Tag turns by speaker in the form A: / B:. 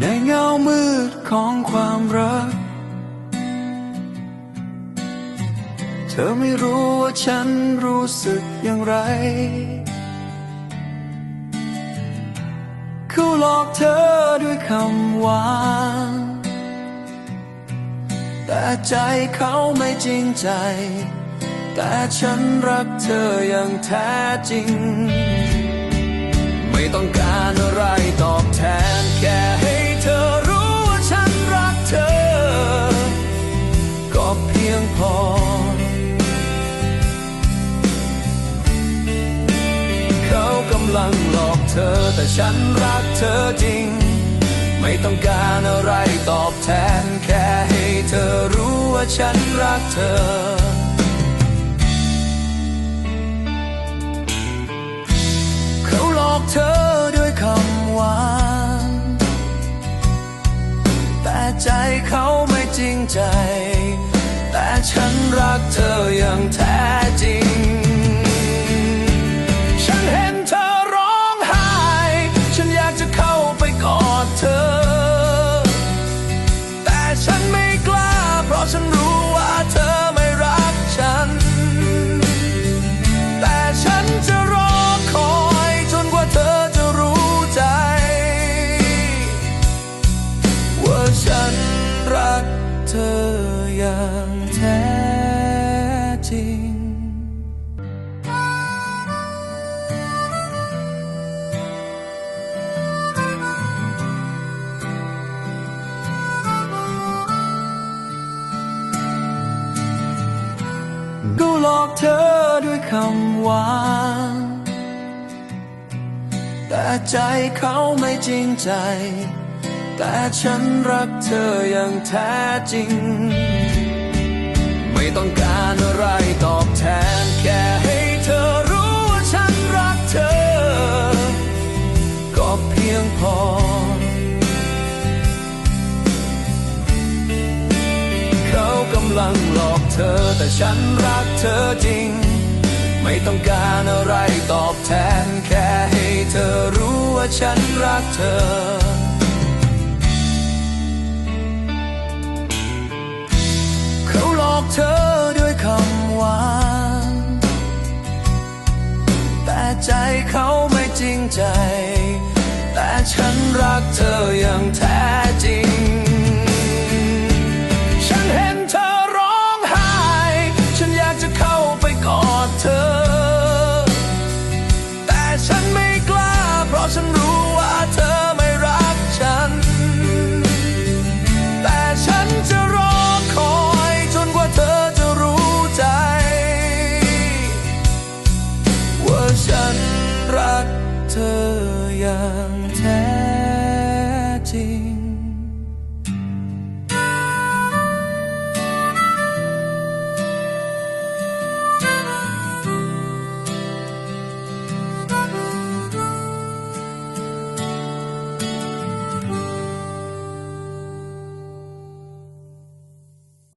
A: ในเงามืดของความรัก เธอไม่รู้ว่าฉันรู้สึกอย่างไร เขาหลอกเธอด้วยคำหวานแต่ใจเขาไม่จริงใจ แต่ฉันรักเธออย่างแท้จริง ไม่ต้องการอะไร เพียงพอ เขากำลังหลอกเธอแต่ฉันรักเธอจริง ไม่ต้องการอะไรตอบแทนแค่ให้เธอรู้ว่าฉันรักเธอ คำหวานแต่ใจเขาไม่จริงใจ แต่ฉันรักเธออย่างแท้จริง ไม่ต้องการอะไรตอบแทนแค่ให้เธอรู้ว่าฉันรักเธอ ก็เพียงพอเขากำลังหลอกเธอแต่ฉันรักเธอจริง ไม่ต้องการอะไรตอบแทน แค่ให้เธอรู้ว่าฉันรักเธอ เขาหลอกเธอด้วยคำหวาน แต่ใจเขาไม่จริงใจ แต่ฉันรักเธออย่างแท้ ว่า